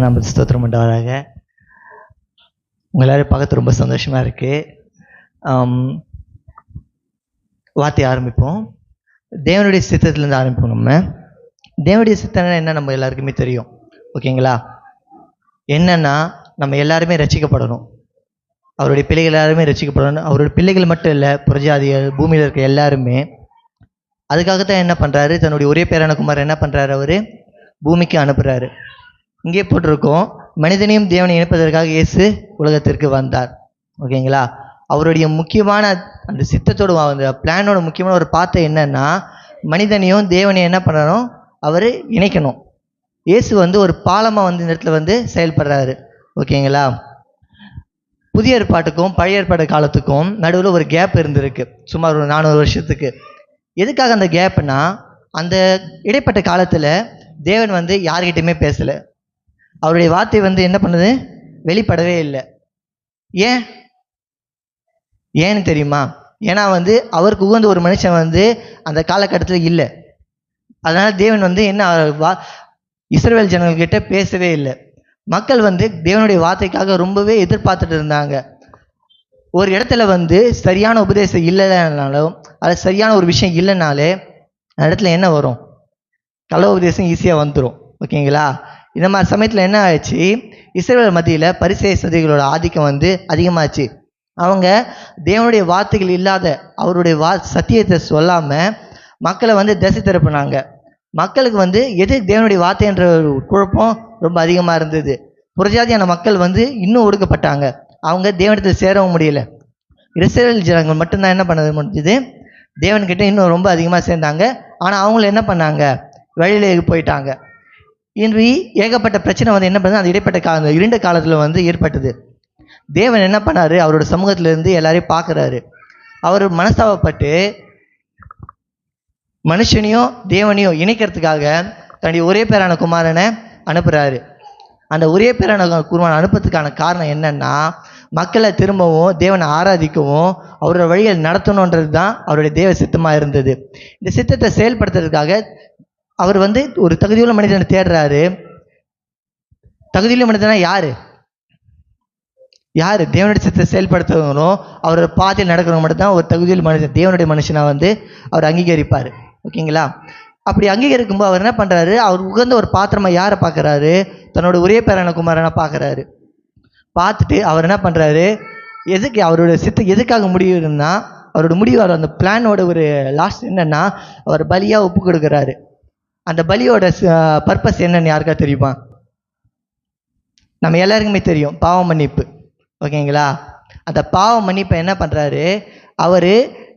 கர்த்தர் நம்ம ஸ்தோத்திரம் பண்ணுவாராக உங்க எல்லாரையும் பார்க்கறது ரொம்ப சந்தோஷமா இருக்கு. ஆம், வார்த்தை ஆரம்பிப்போம். தேவனுடைய சித்தத்திலேருந்து ஆரம்பிப்போம் நம்ம. தேவனுடைய சித்தம்னா என்ன நம்ம எல்லாருக்குமே தெரியும். ஓகேங்களா? என்னன்னா நம்ம எல்லாருமே ரசிக்கப்படணும். அவருடைய பிள்ளைகள் எல்லாருமே ரசிக்கப்படணும். அவருடைய பிள்ளைகள் மட்டும் இல்லை புரஜாதிகள் பூமியில் இருக்க எல்லாருமே அதுக்காகத்தான் என்ன பண்ணுறாரு தன்னுடைய ஒரே பேரான குமார் என்ன பண்ணுறாரு அவரு? பூமிக்கு அனுப்புகிறாரு இங்கே போட்டிருக்கோம். மனிதனையும் தேவனை இணைப்பதற்காக இயேசு உலகத்திற்கு வந்தார். ஓகேங்களா? அவருடைய முக்கியமான அந்த சித்தத்தோட அந்த பிளானோட முக்கியமான ஒரு பாத்தை என்னன்னா மனிதனையும் தேவனையும் என்ன பண்ணணும்? அவர் இணைக்கணும். இயேசு வந்து ஒரு பாலமாக வந்து இந்த இடத்துல வந்து செயல்படுறாரு. ஓகேங்களா? புதிய ஏற்பாட்டுக்கும் பழைய ஏற்பாடு காலத்துக்கும் நடுவில் ஒரு கேப் இருந்திருக்கு. சுமார் ஒரு நானூறு வருஷத்துக்கு. எதுக்காக அந்த கேப்னா அந்த இடைப்பட்ட காலத்தில் தேவன் வந்து யார்கிட்டையுமே பேசலை. அவருடைய வார்த்தை வந்து என்ன பண்ணுது? வெளிப்படவே இல்லை. ஏன்? ஏன்னு தெரியுமா? ஏன்னா வந்து அவருக்கு உகந்த ஒரு மனுஷன் வந்து அந்த காலகட்டத்தில் இல்லை. அதனால் தேவன் வந்து என்ன வா இஸ்ரேல் ஜனங்கள்கிட்ட பேசவே இல்லை. மக்கள் வந்து தேவனுடைய வார்த்தைக்காக ரொம்பவே எதிர்பார்த்துட்டு இருந்தாங்க. ஒரு இடத்துல வந்து சரியான உபதேசம் இல்லைனாலும் அது சரியான ஒரு விஷயம் இல்லைனாலே அந்த இடத்துல என்ன வரும்? கள்ள உபதேசம் ஈஸியாக வந்துடும் ஓகேங்களா? இந்த மாதிரி சமயத்தில் என்ன ஆயிடுச்சு? இஸ்ரேல் மத்தியில் பரிசெய சதிகளோட ஆதிக்கம் வந்து அதிகமாச்சு. அவங்க தேவனுடைய வார்த்தைகள் இல்லாத அவருடைய வா சத்தியத்தை சொல்லாமல் மக்களை வந்து திசை திருப்பினாங்க. மக்களுக்கு வந்து எது தேவனுடைய வார்த்தைன்ற ஒரு குழப்பம் ரொம்ப அதிகமாக இருந்தது. புரஜாதியான மக்கள் வந்து இன்னும் ஒடுக்கப்பட்டாங்க. அவங்க தேவனிடத்தில் சேரவும் முடியல. இஸ்ரேல் ஜனங்கள் மட்டும்தான் என்ன பண்ண முடிஞ்சது? தேவன்கிட்ட இன்னும் ரொம்ப அதிகமாக சேர்ந்தாங்க. ஆனால் அவங்கள என்ன பண்ணாங்க? வழியில் போயிட்டாங்க. இன்று ஏகப்பட்ட பிரச்சனை வந்து என்ன பண்ணுது? அந்த இடைப்பட்ட கால இருண்ட காலத்தில் வந்து ஏற்பட்டது. தேவன் என்ன பண்ணார்? அவரோட சமூகத்திலேருந்து எல்லாரையும் பார்க்குறாரு. அவர் மனஸ்தாபப்பட்டு மனுஷனையும் தேவனையும் இணைக்கிறதுக்காக தன்னுடைய ஒரே பேரான குமாரனை அனுப்புகிறாரு அந்த ஒரே பேரான குமாரனை அனுப்புறதுக்கான காரணம் என்னன்னா மக்களை திரும்பவும் தேவனை ஆராதிக்கவும் அவரோட வழியில் நடத்தணுன்றது தான் அவருடைய தேவ சித்தமாக இருந்தது. இந்த சித்தத்தை செயல்படுத்துறதுக்காக அவர் வந்து ஒரு தகுதியுள்ள மனிதனை தேடுறாரு. தகுதியுள்ள மனிதனா யாரு? யார்? தேவனுடைய சித்தத்தை செயல்படுத்துறவங்களும் அவரோட பாதையில் நடக்கிறவங்க மட்டும்தான் ஒரு தகுதியில் மனுஷன் தேவனுடைய மனுஷனாக வந்து அவர் அங்கீகரிப்பார். ஓகேங்களா? அப்படி அங்கீகரிக்கும்போது அவர் என்ன பண்ணுறாரு அவர் உகந்த ஒரு பாத்திரமாக யாரை பார்க்குறாரு தன்னோட ஒரே பேரான குமாரனை பார்க்கறாரு பார்த்துட்டு அவர் என்ன பண்ணுறாரு எதுக்கு அவரோட சித்தம் எதுக்காக முடிவுன்னா அவரோட முடிவு அவர் அந்த பிளானோட ஒரு லாஸ்ட் என்னென்னா அவர் பலியாக ஒப்பு கொடுக்குறாரு. அந்த பலியோட பர்பஸ் என்னன்னு யாருக்கா தெரியுமா? நம்ம எல்லாருக்குமே தெரியும் பாவ மன்னிப்பு. ஓகேங்களா? அந்த பாவ மன்னிப்பை என்ன பண்ணுறாரு அவர்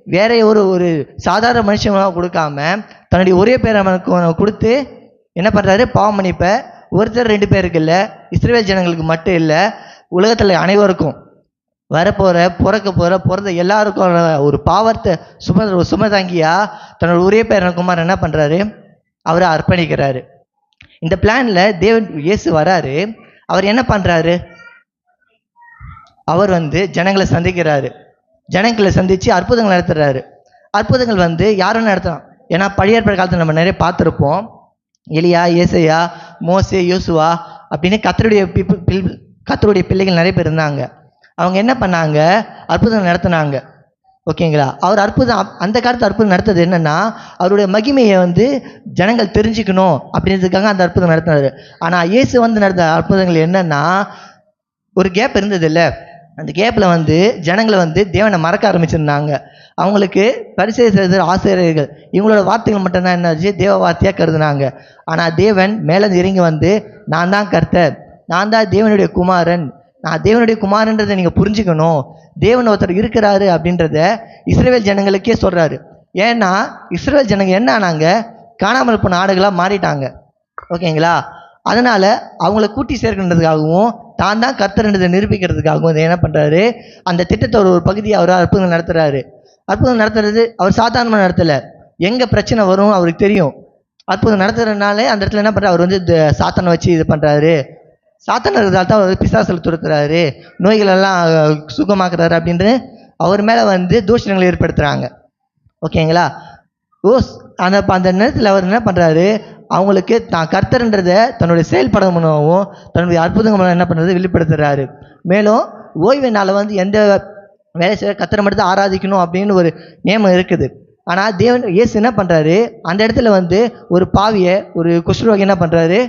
வேற ஒரு ஒரு சாதாரண மனுஷனாக கொடுக்காம தன்னுடைய ஒரே பேரை கொடுத்து என்ன பண்ணுறாரு பாவ மன்னிப்பை ஒருத்தர் ரெண்டு பேருக்கு இல்லை இஸ்ரேல் ஜனங்களுக்கு மட்டும் இல்லை உலகத்தில் அனைவருக்கும் வரப்போகிற பிறக்க போகிற பிறந்த எல்லாருக்கும் ஒரு பாவத்தை சும சுமதாங்கியா? தன்னோட ஒரே பேரன் குமார் என்ன பண்ணுறாரு அவரை அர்ப்பணிக்கிறாரு. இந்த பிளான்ல தேவன் இயேசு வராரு. அவர் என்ன பண்ணுறாரு அவர் வந்து ஜனங்களை சந்திக்கிறாரு. ஜனங்களை சந்தித்து அற்புதங்கள் நடத்துறாரு. அற்புதங்கள் வந்து யாரும் நடத்தலாம். ஏன்னா பழைய காலத்தில் நம்ம நிறைய பார்த்துருப்போம். எலியா ஏசையா மோசே யோசுவா அப்படின்னு கத்தருடைய பில் கத்தருடைய பிள்ளைகள் நிறைய பேர் இருந்தாங்க. அவங்க என்ன பண்ணாங்க? அற்புதங்கள் நடத்துனாங்க. ஓகேங்களா? அவர் அற்புதம் அப்- அந்த காலத்து அற்புதம் நடத்தது என்னென்னா அவருடைய மகிமையை வந்து ஜனங்கள் தெரிஞ்சுக்கணும் அப்படின்றதுக்காக அந்த அற்புதம் நடத்தினார். ஆனால் இயேசு வந்து நடந்த அற்புதங்கள் என்னென்னா ஒரு கேப் இருந்தது இல்லை அந்த கேப்பில் வந்து ஜனங்களை வந்து தேவனை மறக்க ஆரம்பிச்சிருந்தாங்க. அவங்களுக்கு பரிசை செய்த ஆசிரியர்கள் இவங்களோட வார்த்தைகள் மட்டும்தான் என்னாச்சு தேவ வார்த்தையாக கருதுனாங்க. ஆனால் தேவன் மேலே இறங்கி வந்து நான் தான் கர்த்தர். நான் தான் தேவனுடைய குமாரன். நான் தேவனுடைய குமாரன்றதை நீங்கள் புரிஞ்சுக்கணும். தேவன் ஒருத்தர் இருக்கிறாரு அப்படின்றத இஸ்ரேல் ஜனங்களுக்கே சொல்கிறாரு ஏன்னா இஸ்ரேல் ஜனங்க என்ன ஆனாங்க? காணாமல் போன ஆடுகளாக மாறிட்டாங்க. ஓகேங்களா? அதனால் அவங்கள கூட்டி சேர்க்கின்றதுக்காகவும் தான் தான் கர்த்தர்ன்றதை நிரூபிக்கிறதுக்காகவும் இதை என்ன பண்ணுறாரு அந்த திட்டத்தை ஒரு ஒரு பகுதியை அவர் அற்புதம் நடத்துகிறாரு அற்புதம் நடத்துறது அவர் சாதாரணமாக நடத்தலை. எங்கே பிரச்சனை வரும் அவருக்கு தெரியும். அற்புதம் நடத்துறதுனாலே அந்த இடத்துல என்ன பண்ணுறாரு அவர் வந்து இந்த சாத்தானை வச்சு இது பண்ணுறாரு சாத்தான இருக்கிறதால தான் அவர் பிசாசில் துரத்துறாரு. நோய்களெல்லாம் சுகமாக்குறாரு அப்படின்னு அவர் மேலே வந்து தூஷணங்களை ஏற்படுத்துகிறாங்க ஓகேங்களா? ஓஸ் அந்த அந்த நேரத்தில் அவர் என்ன பண்ணுறாரு அவங்களுக்கு தான் கர்த்தர்ன்றதை தன்னுடைய செயல்படம் மூலமாகவும் தன்னுடைய அற்புதங்கள் மூலம் என்ன பண்ணுறது வெளிப்படுத்துகிறாரு மேலும் ஓய்வு வந்து எந்த வேலை செய்ய கத்தரை மட்டும் ஆராதிக்கணும் அப்படின்னு ஒரு நியமம் இருக்குது. ஆனால் தேவன் இயேசு என்ன பண்ணுறாரு அந்த இடத்துல வந்து ஒரு பாவியை ஒரு குஷ்ரோகி என்ன பண்ணுறாரு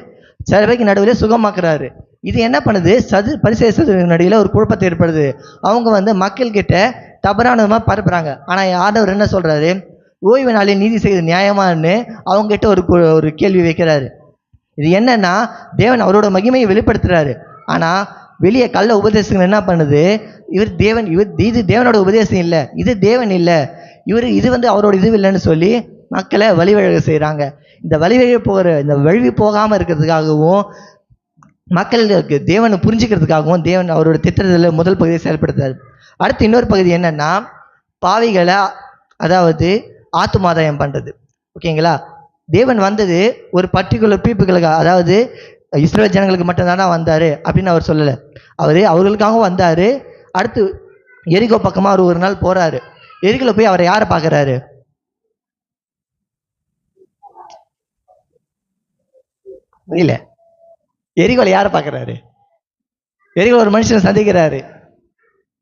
சபைக்கு நடுவில் சுகமாக்குறாரு. இது என்ன பண்ணுது? சது பரிசேசத்துக்கு நடுவில் ஒரு குழப்பத்தை ஏற்படுது. அவங்க வந்து மக்கள்கிட்ட தவறானமாக பரப்புகிறாங்க ஆனால் ஆண்டவர் என்ன சொல்கிறாரு ஓய்வு நாளில் நீதி செய்வது நியாயமான்னு அவங்ககிட்ட ஒரு ஒரு கேள்வி வைக்கிறாரு. இது என்னன்னா தேவன் அவரோட மகிமையை வெளிப்படுத்துகிறாரு ஆனால் வெளியே கள்ள உபதேசங்கள் என்ன பண்ணுது? இவர் தேவன் இவர் இது தேவனோட உபதேசம் இல்லை. இது தேவன் இல்லை. இவர் இது வந்து அவரோட இது இல்லைன்னு சொல்லி மக்களை வழிவழக செய்கிறாங்க இந்த வழிவகை போகிற இந்த வழி போகாமல் இருக்கிறதுக்காகவும் மக்களுக்கு தேவனை புரிஞ்சுக்கிறதுக்காகவும் தேவன் அவரோட திட்டத்தில் முதல் பகுதியை செயல்படுத்தார் அடுத்து இன்னொரு பகுதி என்னன்னா பாவிகளை அதாவது ஆத்துமாதாயம் பண்ணுறது ஓகேங்களா? தேவன் வந்தது ஒரு பர்டிகுலர் பீப்புகளுக்கு அதாவது இஸ்ரேல் ஜனங்களுக்கு மட்டும்தானா வந்தார் அப்படின்னு அவர் சொல்லலை. அவர் அவர்களுக்காகவும் வந்தார். அடுத்து எரிகோ பக்கமாக அவர் ஒரு நாள் போகிறாரு எரிகோல போய் அவரை யாரை பார்க்குறாரு? புரியல. எரிகோலை யாரை பார்க்குறாரு? எரிகோல் ஒரு மனுஷனை சந்திக்கிறாரு.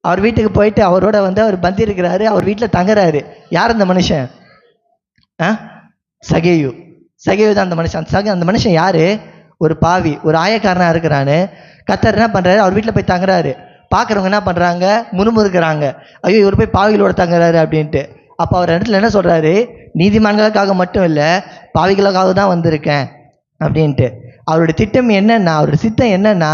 அவர் வீட்டுக்கு போயிட்டு அவரோட வந்து அவர் பந்தி இருக்கிறாரு அவர் வீட்டில் தங்குறாரு. யார் அந்த மனுஷன்? ஆ? சகேயு. சகேயு தான் அந்த மனுஷன். சக அந்த மனுஷன் யார்? ஒரு பாவி ஒரு ஆயக்காரனாக இருக்கிறான்னு கத்தர் என்ன பண்ணுறாரு அவர் வீட்டில் போய் தங்குறாரு. பார்க்குறவங்க என்ன பண்ணுறாங்க முறுமுறுக்கிறாங்க ஐயோ இவர் போய் பாவிகளோட தங்குறாரு அப்படின்ட்டு. அப்போ அவர் இடத்துல என்ன சொல்கிறாரு நீதிமான்களுக்காக மட்டும் இல்லை பாவிகளுக்காக தான் வந்திருக்கேன். அப்படின்ட்டு. அவருடைய திட்டம் என்னன்னா அவருடைய சித்தம் என்னன்னா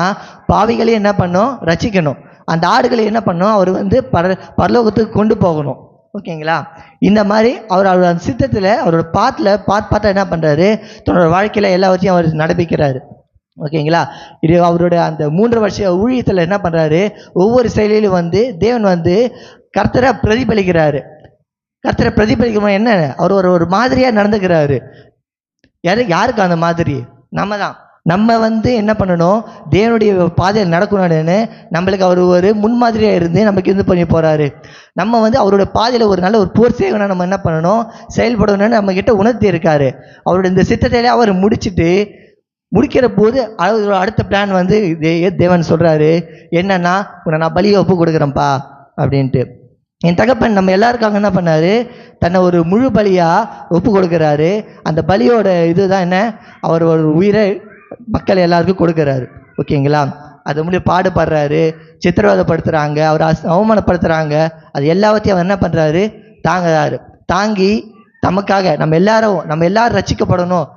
பாவிகளை என்ன பண்ணும்? ரசிக்கணும் அந்த ஆடுகளை என்ன பண்ணும்? அவர் வந்து பர பரலோகத்துக்கு கொண்டு போகணும். ஓகேங்களா? இந்த மாதிரி அவர் அவரோட அந்த சித்தத்தில் அவரோட பாட்டில் பாட் பார்த்தா என்ன பண்ணுறாரு தன்னோட வாழ்க்கையில் எல்லாவற்றையும் அவர் நடப்பிக்கிறாரு. ஓகேங்களா? இது அவரோட அந்த மூன்று வருஷ ஊழியத்தில் என்ன பண்ணுறாரு ஒவ்வொரு செயலிலும் வந்து தேவன் வந்து கர்த்தரை பிரதிபலிக்கிறாரு. கர்த்தரை பிரதிபலிக்கணும் என்ன? அவர் ஒரு ஒரு மாதிரியாக நடந்துக்கிறாரு. யாரு யாருக்கு அந்த மாதிரி? நம்ம தான் நம்ம வந்து என்ன பண்ணணும்? தேவனுடைய பாதையில் நடக்கணும்னு நம்மளுக்கு அவர் ஒரு முன்மாதிரியாக இருந்து நமக்கு இது பண்ணி போகிறாரு நம்ம வந்து அவரோட பாதையில் ஒரு நல்ல ஒரு போர் சேவனை நம்ம என்ன பண்ணணும்? செயல்படணும்னு நம்மக்கிட்ட உணர்த்தி இருக்காரு. அவரோட இந்த சித்தத்தையிலே அவர் முடிச்சுட்டு முடிக்கிற போது அவரோட அடுத்த பிளான் வந்து தே- தேவன் சொல்கிறாரு என்னன்னா உன்னை நான் பலியை ஒப்பு கொடுக்குறேன்ப்பா அப்படின்ட்டு. என் தகப்பன் நம்ம எல்லாருக்காக என்ன பண்ணாரு? தன்னை ஒரு முழு பலியா ஒப்பு கொடுக்குறாரு. அந்த பலியோட இதுதான் என்ன? அவர் ஒரு உயிரை மக்கள் எல்லாருக்கும் கொடுக்குறாரு. ஓகேங்களா? அது முடிய பாடுபடுறாரு சித்திரவதைப்படுத்துறாங்க அவர் அஸ்- அவமானப்படுத்துறாங்க. அது எல்லாத்தையும் அவர் என்ன பண்ணுறாரு தாங்குறாரு. தாங்கி நமக்காக நம்ம எல்லாரும் நம்ம எல்லாரும் ரசிக்கப்படணும்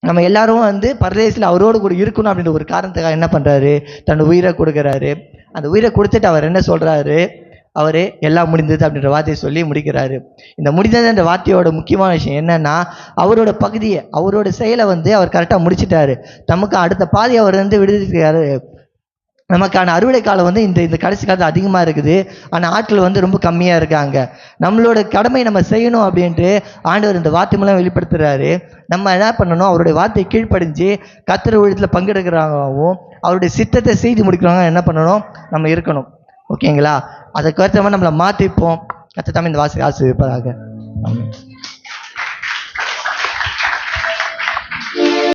நம்ம எல்லாரும் வந்து பரதேசில் அவரோடு கூட இருக்கணும் அப்படின்ற ஒரு காரணத்துக்காக என்ன பண்ணுறாரு தன் உயிரை கொடுக்குறாரு. அந்த உயிரை கொடுத்துட்டு அவர் என்ன சொல்கிறாரு அவர் எல்லாம் முடிந்தது அப்படின்ற வார்த்தையை சொல்லி முடிக்கிறாரு. இந்த முடிந்ததுன்ற வார்த்தையோட முக்கியமான விஷயம் என்னன்னா அவரோட பகுதியை அவரோட செயலை வந்து அவர் கரெக்டாக முடிச்சிட்டாரு. நமக்கு அடுத்த பாதி அவர் வந்து விடுதிருக்கிறாரு நமக்கான அறுவடை காலம் வந்து இந்த இந்த கடைசி காலத்தில் அதிகமாக இருக்குது. ஆனால் ஆட்கள் வந்து ரொம்ப கம்மியாக இருக்காங்க. நம்மளோட கடமை நம்ம செய்யணும் அப்படின்ட்டு ஆண்டவர் இந்த வார்த்தை மூலம் வெளிப்படுத்துகிறாரு நம்ம என்ன பண்ணணும்? அவருடைய வார்த்தை கீழ்ப்படிஞ்சு கத்திர ஊழியத்தில் பங்கெடுக்கிறாங்களாகவும் அவருடைய சித்தத்தை செய்து முடிக்கிறவங்க என்ன பண்ணணும்? நம்ம இருக்கணும். ஓகேங்களா? அதுக்கேற்ற மாதிரி நம்மளை மாற்றிப்போம் தமிழ் இந்த வாசி ஆசிரியப்பாங்க ஆமாம்